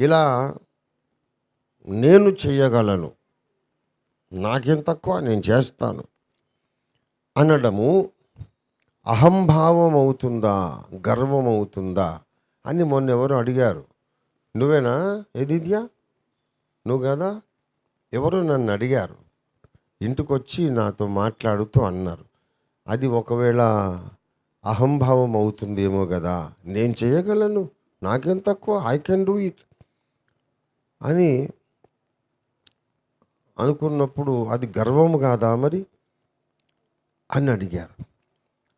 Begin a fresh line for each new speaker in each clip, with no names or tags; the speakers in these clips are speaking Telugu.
ఇలా నేను చేయగలను. నాకేం తక్కువ నేను చేస్తాను. అనడము అహంభావం అవుతుందా గర్వం అవుతుందా అని మొన్న ఎవరు అడిగారు. నువ్వేనా? ఏదిద్యా నువ్వు కదా? ఎవరు నన్ను అడిగారు. ఇంటికొచ్చి నాతో మాట్లాడుతూ అన్నారు. అది ఒకవేళ అహంభావం అవుతుందేమో కదా? నేను చేయగలను. నాకేం తక్కువ? ఐ కెన్ డూ ఇట్ అని అనుకున్నప్పుడు అది గర్వము కాదా మరి? అని అడిగారు.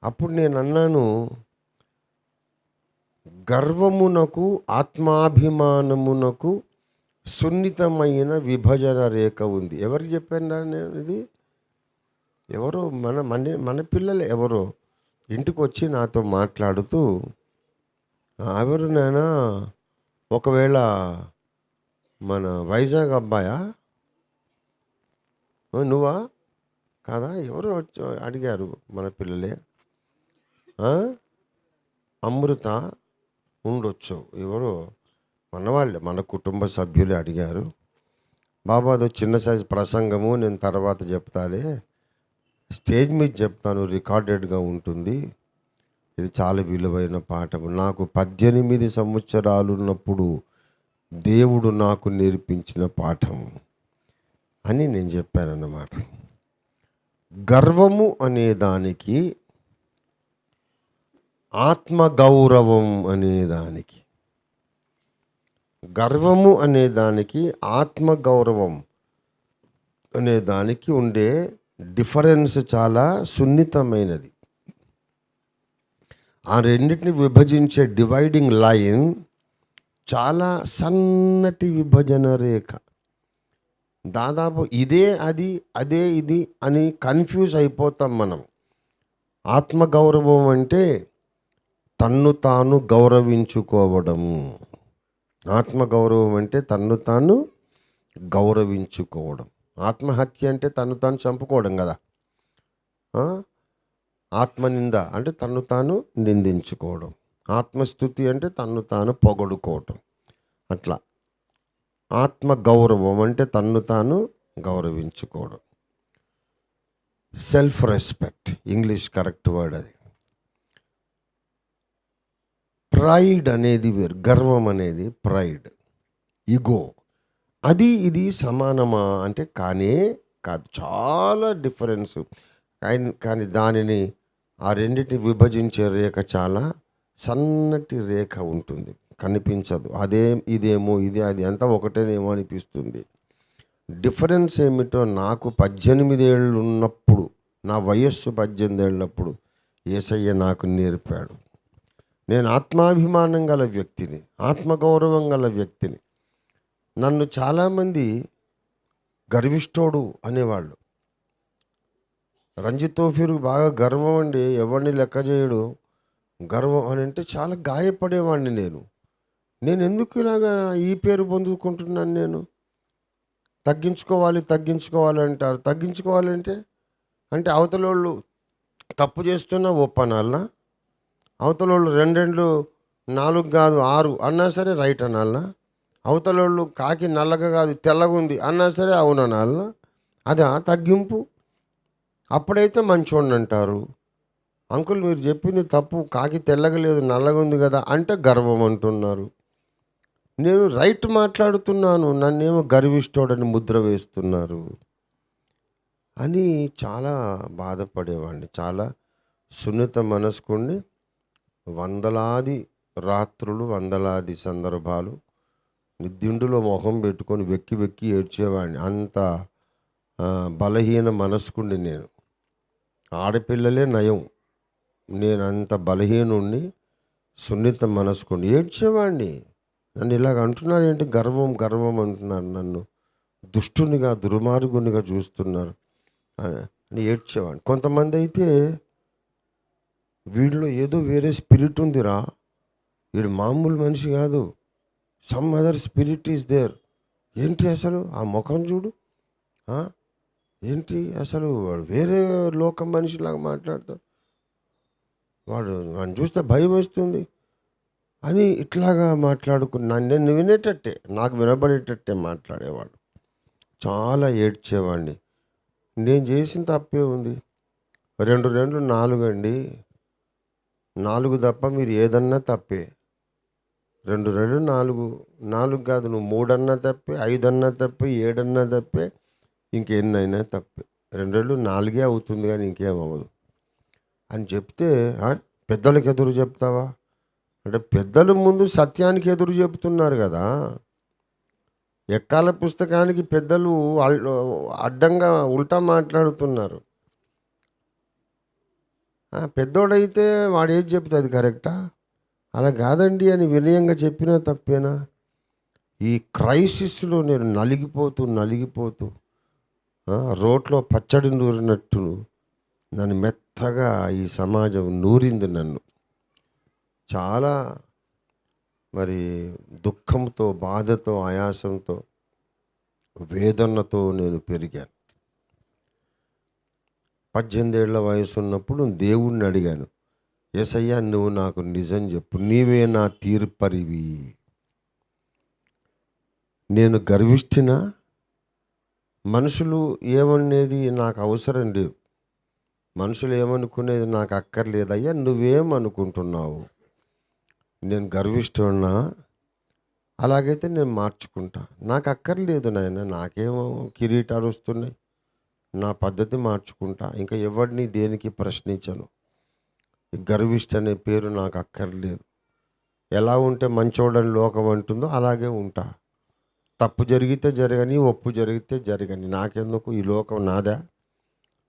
అప్పుడు నేను అన్నాను గర్వమునకు ఆత్మాభిమానమునకు సున్నితమైన విభజన రేఖ ఉంది. ఎవరికి చెప్పాను నేను ఇది? ఎవరో మన మన మన పిల్లలు ఎవరో ఇంటికి వచ్చి నాతో మాట్లాడుతూ ఎవరు నాయనా? ఒకవేళ మన వైజాగ్ అబ్బాయా? నువ్వా? కాదా? ఎవరు అడిగారు మన పిల్లలే? అమృత ఉండొచ్చు. ఎవరు? మనవాళ్ళే మన కుటుంబ సభ్యులే అడిగారు. బాబా అదో చిన్న సైజు ప్రసంగము నేను తర్వాత చెప్తాలే. స్టేజ్ మీద చెప్తాను రికార్డెడ్గా ఉంటుంది. ఇది చాలా విలువైన పాఠం నాకు పద్దెనిమిది సంవత్సరాలు ఉన్నప్పుడు దేవుడు నాకు నేర్పించిన పాఠం అని నేను చెప్పానన్నమాట. గర్వము అనే దానికి ఆత్మగౌరవం అనే దానికి గర్వము అనే దానికి ఆత్మగౌరవం అనే దానికి ఉండే డిఫరెన్స్ చాలా సున్నితమైనది. ఆ రెండింటిని విభజించే డివైడింగ్ లైన్ చాలా సన్నటి విభజన రేఖ. దాదాపు ఇదే అది అదే ఇది అని కన్ఫ్యూజ్ అయిపోతాం మనం. ఆత్మగౌరవం అంటే తన్ను తాను గౌరవించుకోవడము ఆత్మగౌరవం అంటే తన్ను తాను గౌరవించుకోవడం. ఆత్మహత్య అంటే తను తాను చంపుకోవడం కదా. ఆత్మనింద అంటే తన్ను తాను నిందించుకోవడం. ఆత్మస్థుతి అంటే తన్ను తాను పొగడుకోవటం. అట్లా. ఆత్మ గౌరవం అంటే తన్ను తాను గౌరవించుకోవడం. Self respect English correct word అది. ప్రైడ్ అనేది వేరు గర్వం అనేది ప్రైడ్ ఇగో. అది ఇది సమానమా అంటే కానే కాదు. చాలా డిఫరెన్స్. కానీ కానీ దానిని ఆ రెండింటిని విభజించే రేఖ చాలా సన్నటి రేఖ ఉంటుంది. కనిపించదు. అదే ఇదేమో ఇది అది అంతా ఒకటేనేమో అనిపిస్తుంది. డిఫరెన్స్ ఏమిటో నాకు పద్దెనిమిది ఏళ్ళు ఉన్నప్పుడు నా వయస్సు పద్దెనిమిది ఏళ్ళప్పుడు ఏసయ్య నాకు నేర్పాడు. నేను ఆత్మాభిమానం గల వ్యక్తిని ఆత్మగౌరవం గల వ్యక్తిని. నన్ను చాలామంది గర్విష్టోడు అనేవాళ్ళు. రంజిత్ తోఫీరు బాగా గర్వం అండి. ఎవరిని లెక్క చేయడు. గర్వం అని అంటే చాలా గాయపడేవాడిని నేను. నేను ఎందుకు ఇలాగా ఈ పేరు పొందుకుంటున్నాను నేను? తగ్గించుకోవాలి తగ్గించుకోవాలి అంటారు. తగ్గించుకోవాలంటే అంటే అవతలోళ్ళు తప్పు చేస్తున్నా ఒప్పనాలనా? అవతలోళ్ళు రెండెండ్లు నాలుగు కాదు ఆరు అన్నా సరే రైట్ అనాలనా? అవతలోళ్ళు కాకి నల్లగా కాదు తెల్లగా ఉంది అన్నా సరే అవును అదా తగ్గింపు? అప్పుడైతే మంచోడిని అంటారు అంకుల్ మీరు చెప్పింది తప్పు కాకి తెల్లగా లేదు నల్లగా ఉంది కదా అంటే గర్వం అంటున్నారు. నేను రైట్ మాట్లాడుతున్నాను నన్నేమో గర్విష్టోడని ముద్ర వేస్తున్నారు అని చాలా బాధపడేవాడిని చాలా సున్నిత మనసుకుండి వందలాది రాత్రులు వందలాది సందర్భాలు నిద్దిండులో మొహం పెట్టుకొని వెక్కి వెక్కి ఏడ్చేవాడిని అంత బలహీన మనస్కుండి నేను. ఆడపిల్లలే నయం. నేను అంత బలహీనుణ్ణి సున్నిత మనసుకుని ఏడ్చేవాడిని నన్ను ఇలాగ అంటున్నారు ఏంటి? గర్వం గర్వం అంటున్నారు నన్ను. దుష్టునిగా దుర్మార్గునిగా చూస్తున్నారు. అని ఏడ్చేవాడిని కొంతమంది అయితే వీడిలో ఏదో వేరే స్పిరిట్ ఉందిరా. వీడు మామూలు మనిషి కాదు. Some other spirit is there. ఏంటి అసలు? ఆ ముఖం చూడు. ఏంటి అసలు? వాడు వేరే లోకం మనిషిలాగా మాట్లాడతాడు. వాడు వాడిని చూస్తే భయం వేస్తుంది. అని ఇట్లాగా మాట్లాడుకున్నా నేను వినేటట్టే నాకు వినబడేటట్టే మాట్లాడేవాడు. చాలా ఏడ్చేవాడిని. నేను చేసిన తప్పే ఉంది. రెండు రెండు నాలుగు అండి. నాలుగు తప్ప మీరు ఏదన్నా తప్పే. రెండు రెండు నాలుగు నాలుగు కాదు నువ్వు మూడన్నా తప్పే ఐదన్నా తప్పే ఏడన్నా తప్పే ఇంకెన్నైనా తప్పే. రెండు రెండు నాలుగే అవుతుంది కానీ ఇంకేం అవ్వదు. అని చెప్తే పెద్దలకు ఎదురు చెప్తావా? అంటే పెద్దలు ముందు సత్యానికి ఎదురు చెప్తున్నారు కదా. ఎక్కాల పుస్తకానికి పెద్దలు అడ్డంగా ఉల్టా మాట్లాడుతున్నారు. పెద్దోడైతే వాడు ఏది చెప్తే అది కరెక్టా? అలా కాదండి అని వినయంగా చెప్పినా తప్పేనా? ఈ క్రైసిస్లో నేను నలిగిపోతూ నలిగిపోతూ రోడ్లో పచ్చడి నూరినట్టు నన్ను మెత్తగా ఈ సమాజం నూరింది నన్ను. చాలా మరి దుఃఖంతో బాధతో ఆయాసంతో వేదనతో నేను పెరిగాను. పద్దెనిమిదేళ్ళ వయసు ఉన్నప్పుడు దేవుణ్ణి అడిగాను ఏసయ్యా నువ్వు నాకు నిజం చెప్పు నీవే నా తీర్పరివి. నేను గర్విష్ఠినా? మనుషులు ఏమనేది నాకు అవసరం లేదు. మనుషులు ఏమనుకునేది నాకు అక్కర్లేదు అయ్యా నువ్వేమనుకుంటున్నావు? నేను గర్విష్ఠున్నా అలాగైతే నేను మార్చుకుంటా. నాకు అక్కర్లేదు నాయన నాకేమో కిరీటాలు వస్తున్నాయి. నా పద్ధతి మార్చుకుంటా. ఇంకా ఎవరిని దేనికి ప్రశ్నించను? ఈ గర్విష్ఠ అనే పేరు నాకు అక్కర్లేదు. ఎలా ఉంటే మంచోడని లోకం అంటుందో అలాగే ఉంటా. తప్పు జరిగితే జరగని ఒప్పు జరిగితే జరగని. నాకెందుకు? ఈ లోకం నాదా?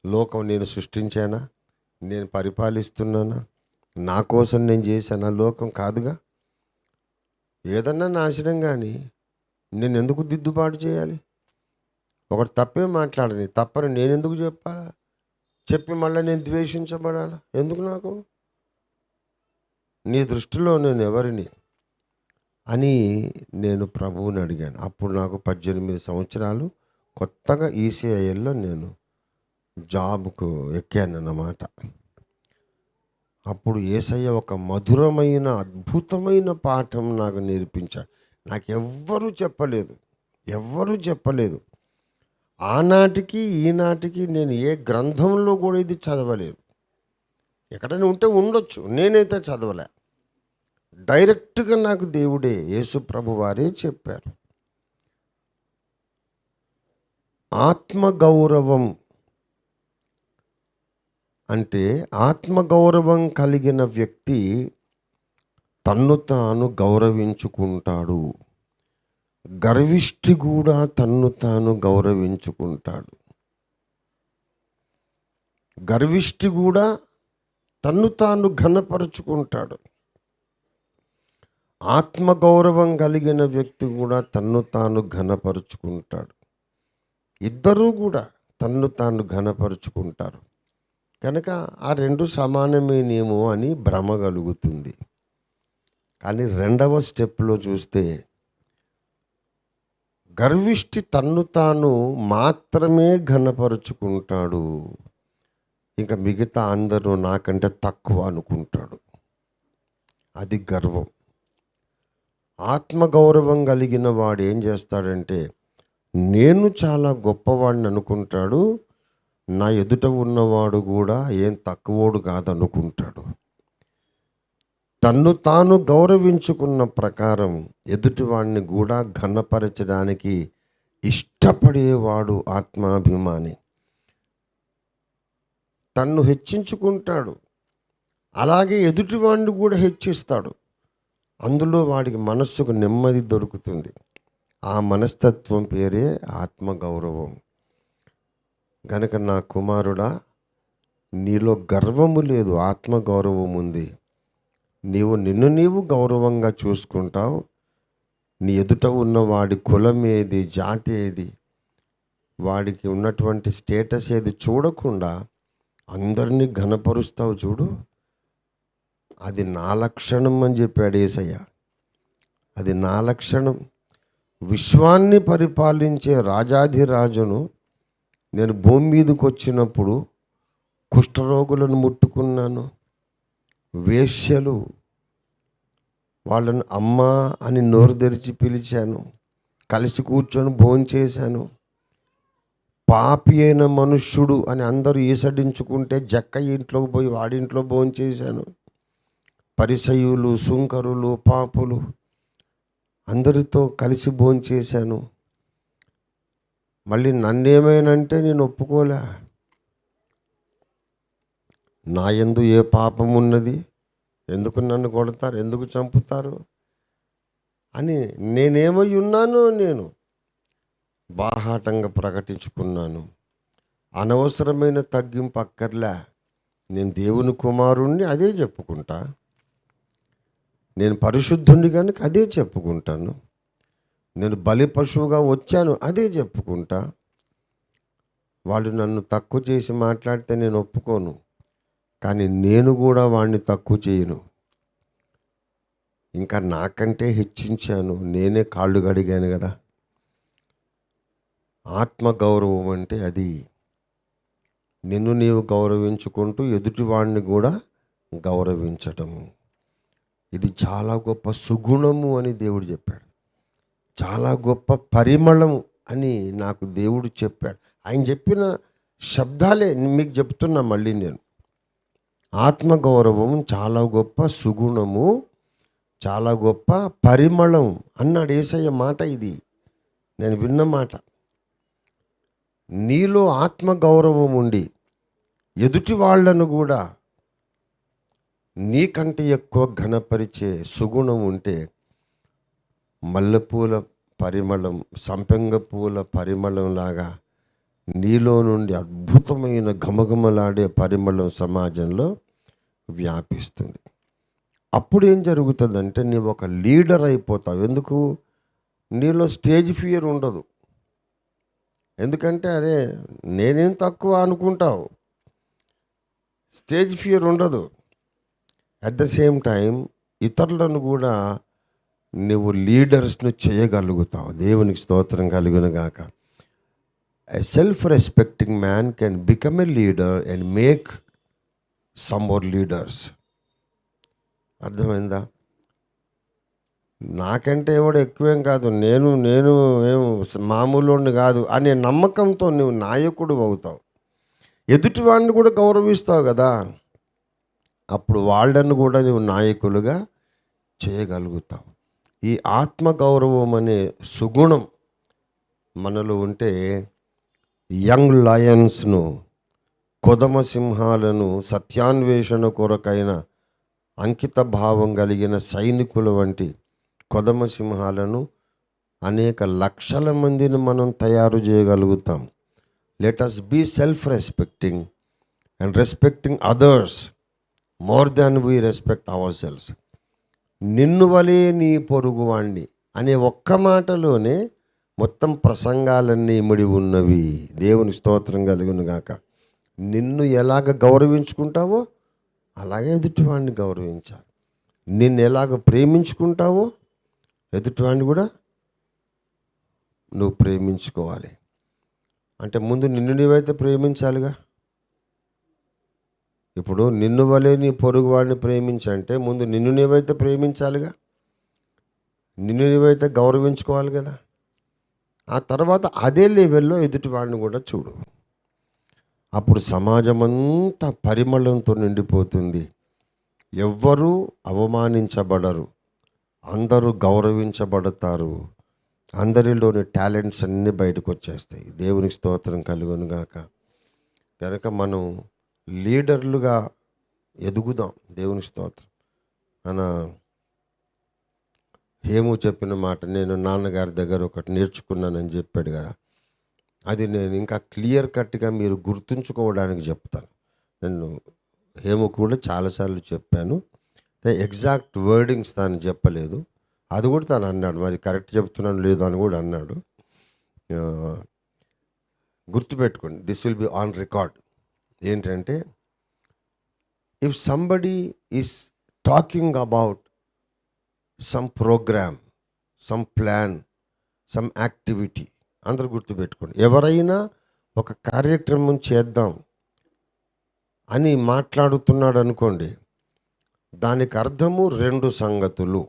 లోకం నేను సృష్టించానా? నేను పరిపాలిస్తున్నానా? నా కోసం నేను చేశానా? లోకం కాదుగా? ఏదన్నా నాశనం కానీ నేను ఎందుకు దిద్దుబాటు చేయాలి? ఒకటి తప్పే మాట్లాడని తప్పని నేను ఎందుకు చెప్పాలా? చెప్పి మళ్ళీ నేను ద్వేషించబడాలా? ఎందుకు నాకు? నీ దృష్టిలో నేను ఎవరిని? అని నేను ప్రభువుని అడిగాను. అప్పుడు నాకు పద్దెనిమిది సంవత్సరాలు. కొత్తగా ఈసీఐఎల్లో నేను జాబ్కు ఎక్కాను అన్నమాట అప్పుడు ఏసయ్య ఒక మధురమైన అద్భుతమైన పాఠం నాకు నేర్పించాడు. నాకు ఎవ్వరూ చెప్పలేదు. ఎవ్వరూ చెప్పలేదు. ఆనాటికి ఈనాటికి నేను ఏ గ్రంథంలో కూడా ఇది చదవలేదు. ఎక్కడైనా ఉంటే ఉండొచ్చు. నేనైతే చదవలే. డైరెక్ట్గా నాకు దేవుడే యేసు ప్రభు వారే చెప్పారు. ఆత్మగౌరవం అంటే ఆత్మగౌరవం కలిగిన వ్యక్తి తన్ను తాను గౌరవించుకుంటాడు. గర్విష్ఠి కూడా తన్ను తాను గౌరవించుకుంటాడు. గర్విష్ఠి కూడా తన్ను తాను ఘనపరుచుకుంటాడు. ఆత్మగౌరవం కలిగిన వ్యక్తి కూడా తన్ను తాను ఘనపరుచుకుంటాడు. ఇద్దరూ కూడా తన్ను తాను ఘనపరుచుకుంటారు. కనుక ఆ రెండు సమానమేనేమో అని భ్రమ కలుగుతుంది. కానీ రెండవ స్టెప్లో చూస్తే గర్విష్టి తన్ను తాను మాత్రమే ఘనపరుచుకుంటాడు. ఇంకా మిగతా అందరూ నాకంటే తక్కువ అనుకుంటాడు. అది గర్వం. ఆత్మగౌరవం కలిగిన వాడు ఏం చేస్తాడంటే నేను చాలా గొప్పవాడిని అనుకుంటాడు నా ఎదుట ఉన్నవాడు కూడా ఏం తక్కువోడు కాదనుకుంటాడు. తన్ను తాను గౌరవించుకున్న ప్రకారం ఎదుటివాడిని కూడా ఘనపరచడానికి ఇష్టపడేవాడు ఆత్మాభిమాని. తన్ను హెచ్చించుకుంటాడు. అలాగే ఎదుటివాడిని కూడా హెచ్చిస్తాడు. అందులో వాడికి మనస్సుకు నెమ్మది దొరుకుతుంది. ఆ మనస్తత్వం పేరే ఆత్మగౌరవం. గనక నా కుమారుడా నీలో గర్వము లేదు ఆత్మగౌరవం ఉంది. నీవు నిన్ను నీవు గౌరవంగా చూసుకుంటావు. నీ ఎదుట ఉన్న వాడి కులం ఏది జాతి ఏది వాడికి ఉన్నటువంటి స్టేటస్ ఏది చూడకుండా అందరినీ ఘనపరుస్తావు చూడు. అది నా లక్షణం అని చెప్పాడు ఏసయ్య. అది నా లక్షణం. విశ్వాన్ని పరిపాలించే రాజాధిరాజును నేను భూమి మీదకి వచ్చినప్పుడు కుష్ఠరోగులను ముట్టుకున్నాను. వేశ్యలు వాళ్ళను అమ్మ అని నోరు తెరిచి పిలిచాను. కలిసి కూర్చొని భోంచేశాను పాపి అయిన మనుష్యుడు అని అందరూ ఈసడించుకుంటే జక్క ఇంట్లోకి పోయి వాడింట్లో భోంచేశాను పరిసయులు సుంకరులు పాపులు అందరితో కలిసి భోంచేశాను మళ్ళీ నన్నేమైనంటే నేను ఒప్పుకోలే. నా ఎందు ఏ పాపం ఉన్నది? ఎందుకు నన్ను కొడతారు? ఎందుకు చంపుతారు? అని నేనేమై ఉన్నానో నేను బాహాటంగా ప్రకటించుకున్నాను. అనవసరమైన తగ్గింపు అక్కర్లే. నేను దేవుని కుమారుణ్ణి అదే చెప్పుకుంటా. నేను పరిశుద్ధుణ్ణి కనుక అదే చెప్పుకుంటాను. నేను బలి పశువుగా వచ్చాను అదే చెప్పుకుంటా. వాళ్ళు నన్ను తక్కువ చేసి మాట్లాడితే నేను ఒప్పుకోను కానీ నేను కూడా వాడిని తక్కువ చేయను. ఇంకా నాకంటే హెచ్చించాను నేనే కాళ్ళు గడిగాను కదా. ఆత్మగౌరవం అంటే అది. నిన్ను నీవు గౌరవించుకుంటూ ఎదుటివాడిని కూడా గౌరవించటము. ఇది చాలా గొప్ప సుగుణము అని దేవుడు చెప్పాడు. చాలా గొప్ప పరిమళం అని నాకు దేవుడు చెప్పాడు. ఆయన చెప్పిన శబ్దాలే మీకు చెప్తున్నా మళ్ళీ నేను. ఆత్మగౌరవం చాలా గొప్ప సుగుణము చాలా గొప్ప పరిమళం అన్నాడు ఏసయ్య మాట ఇది. నేను విన్న మాట. నీలో ఆత్మగౌరవం ఉండి ఎదుటి వాళ్ళను కూడా నీకంటే ఎక్కువ ఘనపరిచే సుగుణం ఉంటే మల్లెపూల పరిమళం సంపెంగ పూల పరిమళం లాగా నీలో నుండి అద్భుతమైన ఘమఘమలాడే పరిమళం సమాజంలో వ్యాపిస్తుంది. అప్పుడు ఏం జరుగుతుందంటే నీవు ఒక లీడర్ అయిపోతావు. ఎందుకు? నీలో స్టేజ్ ఫియర్ ఉండదు. ఎందుకంటే అరే నేనేం తక్కువ అనుకుంటావు? స్టేజ్ ఫియర్ ఉండదు. అట్ ద సేమ్ టైం ఇతరులను కూడా నువ్వు లీడర్స్ను చేయగలుగుతావు. దేవునికి స్తోత్రం కలుగును గాక. A self respecting man can become a leader and make some more leaders అర్థమైందా? నాకంటే ఎవడు ఎక్కువేం కాదు. నేను నేను ఏం మామూలు కాదు అనే నమ్మకంతో నువ్వు నాయకుడు అవుతావు. ఎదుటివాడిని కూడా గౌరవిస్తావు కదా. అప్పుడు వాళ్ళను కూడా నువ్వు నాయకులుగా చేయగలుగుతావు. ఈ ఆత్మగౌరవం అనే సుగుణం మనలో ఉంటే యంగ్ లయన్స్ను కొదమ సింహాలను సత్యాన్వేషణ కొరకైన అంకిత భావం కలిగిన సైనికుల వంటి కొదమ సింహాలను అనేక లక్షల మందిని మనం తయారు చేయగలుగుతాం. Let us be self respecting and respecting others more than we respect ourselves నిన్ను వలే నీ పొరుగువాణ్ణి అనే ఒక్క మాటలోనే మొత్తం ప్రసంగాలన్నీ ఇమిడి ఉన్నవి. దేవుని స్తోత్రం కలుగును గాక. నిన్ను ఎలాగ గౌరవించుకుంటావో అలాగే ఎదుటివాడిని గౌరవించాలి. నిన్ను ఎలాగ ప్రేమించుకుంటావో ఎదుటివాడిని కూడా నువ్వు ప్రేమించుకోవాలి. అంటే ముందు నిన్ను నీవైతే ప్రేమించాలిగా? ఇప్పుడు నిన్ను వలే నీ పొరుగు వాడిని ప్రేమించంటే ముందు నిన్ను నీవైతే ప్రేమించాలిగా? నిన్ను నీవైతే గౌరవించుకోవాలి కదా? ఆ తర్వాత అదే లెవెల్లో ఎదుటి వాడిని కూడా చూడు. అప్పుడు సమాజం అంతా పరిమళంతో నిండిపోతుంది. ఎవ్వరూ అవమానించబడరు. అందరూ గౌరవించబడతారు. అందరిలోని టాలెంట్స్ అన్నీ బయటకు వచ్చేస్తాయి దేవునికి స్తోత్రం కలుగునుగాక. కనుక మనం లీడర్లుగా ఎదుగుదాం దేవుని స్తోత్రం. మన హేము చెప్పిన మాట నేను నాన్నగారి దగ్గర ఒకటి నేర్చుకున్నానని చెప్పాడు కదా. అది నేను ఇంకా క్లియర్ కట్గా మీరు గుర్తుంచుకోవడానికి చెప్తాను. నేను హేము కూడా చాలాసార్లు చెప్పాను. ఎగ్జాక్ట్ వర్డింగ్స్ తాను చెప్పలేదు. అది కూడా తను అన్నాడు. మరి కరెక్ట్ చెప్తున్నాను లేదు అని కూడా అన్నాడు. గుర్తుపెట్టుకోండి. This will be on record. ఏంటంటే if somebody is talking about some programme some plan some activity అందరు గుర్తుపెట్టుకోండి. ఎవరైనా ఒక కార్యక్రమం చేద్దాం అని మాట్లాడుతున్నాడు అనుకోండి దానికి అర్థము రెండు సంగతులు.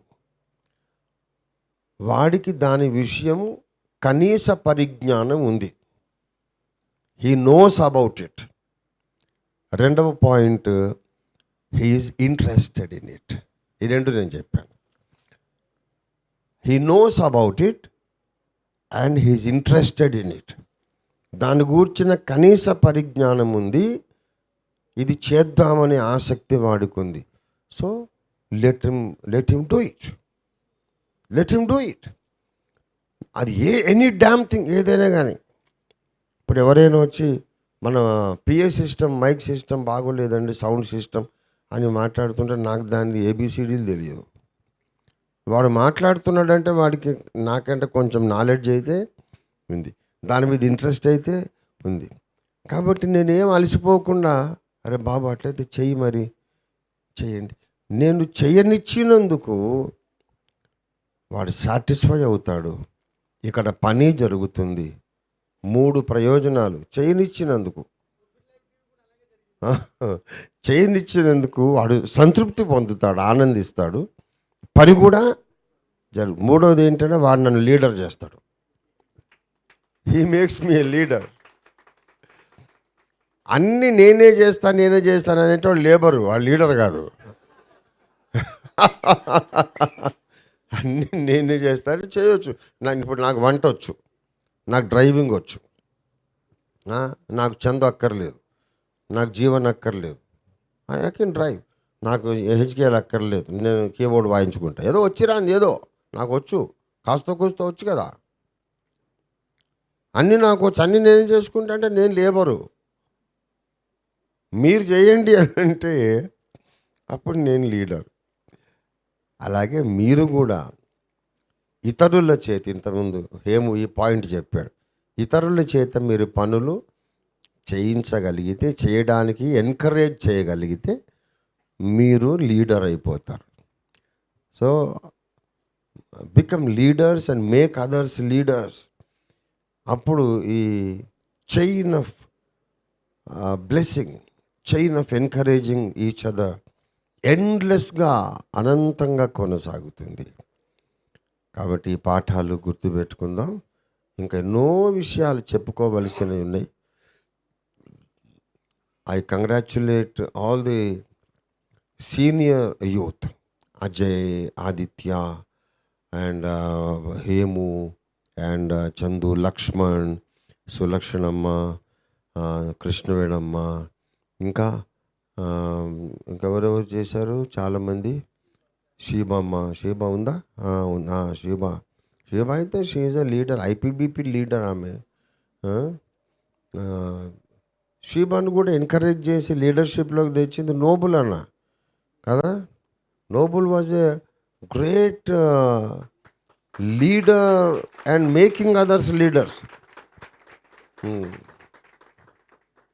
వాడికి దాని విషయం కనీస పరిజ్ఞానం ఉంది. హీ నోస్ అబౌట్ ఇట్ రెండవ point he's interested in it ఈ రెండు నేను చెప్పాను. He knows about it and he's interested in it దాని గూర్చిన కనీస పరిజ్ఞానం ఉంది. ఇది చేద్దామనే ఆసక్తి వాడుకుంది. So let him let him do it let him do it అది ఏ ఎనీ డ్యామ్ థింగ్ ఏదైనా కానీ ఇప్పుడు ఎవరైనా వచ్చి మన పిఏ సిస్టమ్ మైక్ సిస్టమ్ బాగోలేదండి సౌండ్ సిస్టమ్ అని మాట్లాడుతుంటే నాకు దాని ఏబిసిడీలు తెలియదు. వాడు మాట్లాడుతున్నాడంటే వాడికి నాకంటే కొంచెం నాలెడ్జ్ అయితే ఉంది. దాని మీద ఇంట్రెస్ట్ అయితే ఉంది. కాబట్టి నేనేం అలసిపోకుండా అరే బాబు అట్లయితే చెయ్యి మరి చేయండి. నేను చేయనిచ్చినందుకు వాడు సాటిస్ఫై అవుతాడు. ఇక్కడ పని జరుగుతుంది. మూడు ప్రయోజనాలు. చేయనిచ్చినందుకు. చేయనిచ్చినందుకు వాడు సంతృప్తి పొందుతాడు ఆనందిస్తాడు. పని కూడా జరుగు మూడవది ఏంటంటే వాడు నన్ను లీడర్ చేస్తాడు. He makes me a leader అన్నీ నేనే చేస్తాను నేనే చేస్తాను అనేటోడు లేబరు వాడు లీడర్ కాదు. అన్నీ నేనే చేస్తాను చేయొచ్చు. నాకు ఇప్పుడు నాకు వంట వచ్చు. నాకు డ్రైవింగ్ వచ్చు. నాకు చందు అక్కర్లేదు. నాకు జీవన్ అక్కర్లేదు. ఐ కెన్ డ్రైవ్ నాకు హెచ్కేఎల్ అక్కర్లేదు. నేను కీబోర్డ్ వాయించుకుంటా. ఏదో వచ్చిరాంది ఏదో. నాకు వచ్చు. కాస్త కూస్తో వచ్చు కదా. అన్నీ నాకు వచ్చి. అన్నీ నేను చేసుకుంటా అంటే నేను లేబరు. మీరు చేయండి అని అంటే అప్పుడు నేను లీడర్. అలాగే మీరు కూడా ఇతరుల చేతి ఇంతకుముందు హేము ఈ పాయింట్ చెప్పాడు ఇతరుల చేత మీరు పనులు చేయించగలిగితే చేయడానికి ఎంకరేజ్ చేయగలిగితే మీరు లీడర్ అయిపోతారు. So become leaders and make others leaders అప్పుడు ఈ chain of blessing chain of encouraging each other ఎండ్లెస్గా అనంతంగా కొనసాగుతుంది. కాబట్టి ఈ పాఠాలు గుర్తుపెట్టుకుందాం. ఇంకా ఎన్నో విషయాలు చెప్పుకోవలసినవి ఉన్నాయి. I congratulate all the senior youth Ajay Aditya and Hemu and Chandu Lakshman Sulakshanamma Krishnavenamma ఇంకా um, ఇంకెవరెవరు చేశారు? చాలామంది. షీబమ్మ షీబా ఉందా? ఉందా షీబా షీబా అయితే she's a leader IPBP leader ఆమె. షీబాను కూడా ఎంకరేజ్ చేసి లీడర్షిప్లోకి తెచ్చింది నోబుల్ అన్న. కదా? Noble was a great leader and making others leaders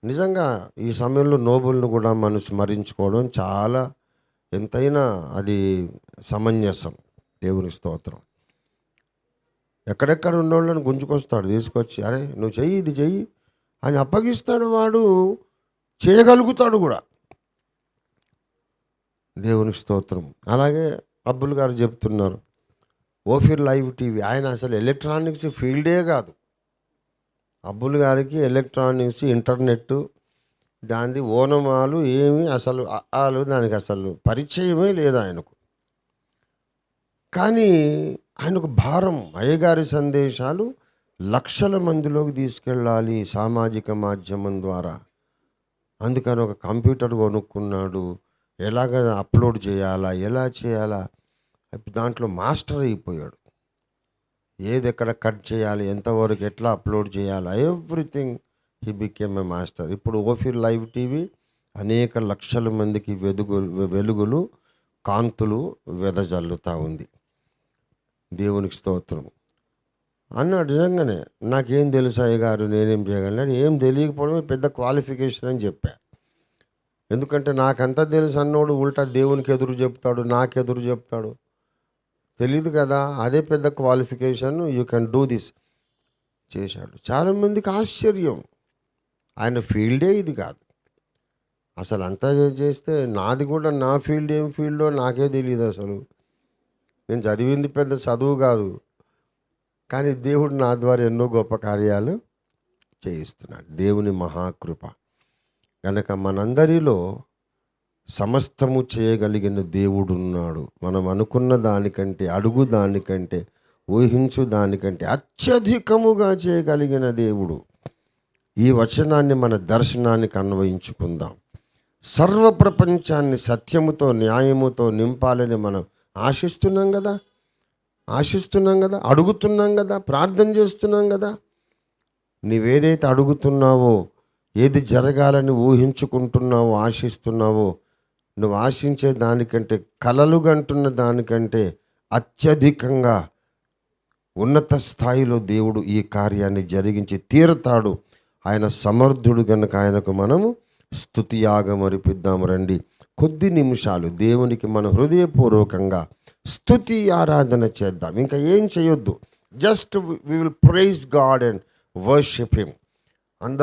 నిజంగా ఈ సమయంలో నోబుల్ను కూడా మనం స్మరించుకోవడం చాలా ఎంతైనా అది సమంజసం. దేవుని స్తోత్రం. ఎక్కడెక్కడ ఉన్నోళ్ళని గుంజుకొస్తాడు తీసుకొచ్చి అరే నువ్వు చెయ్యి ఇది చెయ్యి అని అప్పగిస్తాడు వాడు చేయగలుగుతాడు కూడా. దేవునికి స్తోత్రం. అలాగే అబ్బుల్ గారు చెప్తున్నారు ఓఫిర్ లైవ్ టీవీ ఆయన అసలు ఎలక్ట్రానిక్స్ ఫీల్డే కాదు. అబ్బుల్ గారికి ఎలక్ట్రానిక్స్ ఇంటర్నెట్ దాని ఓనమాలు ఏమి అసలు ఆలు దానికి అసలు పరిచయమే లేదు ఆయనకు. కానీ ఆయనకు భారం అయ్యగారి సందేశాలు లక్షల మందిలోకి తీసుకెళ్ళాలి సామాజిక మాధ్యమం ద్వారా. అందుకని ఒక కంప్యూటర్ కొనుక్కున్నాడు ఎలాగ అప్లోడ్ చేయాలా ఎలా చేయాలా దాంట్లో మాస్టర్ అయిపోయాడు. ఏది ఎక్కడ కట్ చేయాలి ఎంతవరకు ఎట్లా అప్లోడ్ చేయాలా everything he became a master ఇప్పుడు ఓఫిర్ లైవ్ టీవీ అనేక లక్షల మందికి వెలుగు వెలుగులు కాంతులు వెదజల్లుతూ ఉంది. దేవునికి స్తోత్రం. అన్నాడు నిజంగానే నాకేం తెలుసు అయ్య గారు నేనేం చేయగలను? ఏం తెలియకపోవడమే పెద్ద క్వాలిఫికేషన్ అని చెప్పా. ఎందుకంటే నాకంతా తెలుసు అన్నోడు ఉల్టా దేవునికి ఎదురు చెప్తాడు నాకు ఎదురు చెప్తాడు. తెలియదు కదా అదే పెద్ద qualification you can do this చేశాడు. చాలామందికి ఆశ్చర్యం. ఆయన ఫీల్డే ఇది కాదు. అసలు అంతా చేస్తే నాది కూడా నా ఫీల్డ్ ఏం ఫీల్డో నాకే తెలియదు అసలు. నేను చదివింది పెద్ద చదువు కాదు. కానీ దేవుడు నా ద్వారా ఎన్నో గొప్ప కార్యాలు చేయిస్తున్నాడు. దేవుని మహాకృప. కనుక మనందరిలో సమస్తము చేయగలిగిన దేవుడు ఉన్నాడు మనం అనుకున్న దానికంటే అడుగు దానికంటే ఊహించు దానికంటే అత్యధికముగా చేయగలిగిన దేవుడు. ఈ వచనాన్ని మన దర్శనానికి అన్వయించుకుందాం. సర్వ ప్రపంచాన్ని సత్యముతో న్యాయముతో నింపాలని మనం ఆశిస్తున్నాం కదా? ఆశిస్తున్నాం కదా? అడుగుతున్నాం కదా? ప్రార్థన చేస్తున్నాం కదా? నీవేదైతే అడుగుతున్నావో ఏది జరగాలని ఊహించుకుంటున్నావో ఆశిస్తున్నావో నువ్వు ఆశించే దానికంటే కలలు గంటున్న దానికంటే అత్యధికంగా ఉన్నత స్థాయిలో దేవుడు ఈ కార్యాన్ని జరిగించి తీరుతాడు. ఆయన సమర్థుడు కనుక ఆయనకు మనము స్థుతియాగం అర్పిద్దాం రండి. కొద్ది నిమిషాలు దేవునికి మన హృదయపూర్వకంగా స్థుతి ఆరాధన చేద్దాం. ఇంకా ఏం చేయొద్దు. Just we will praise God and worship him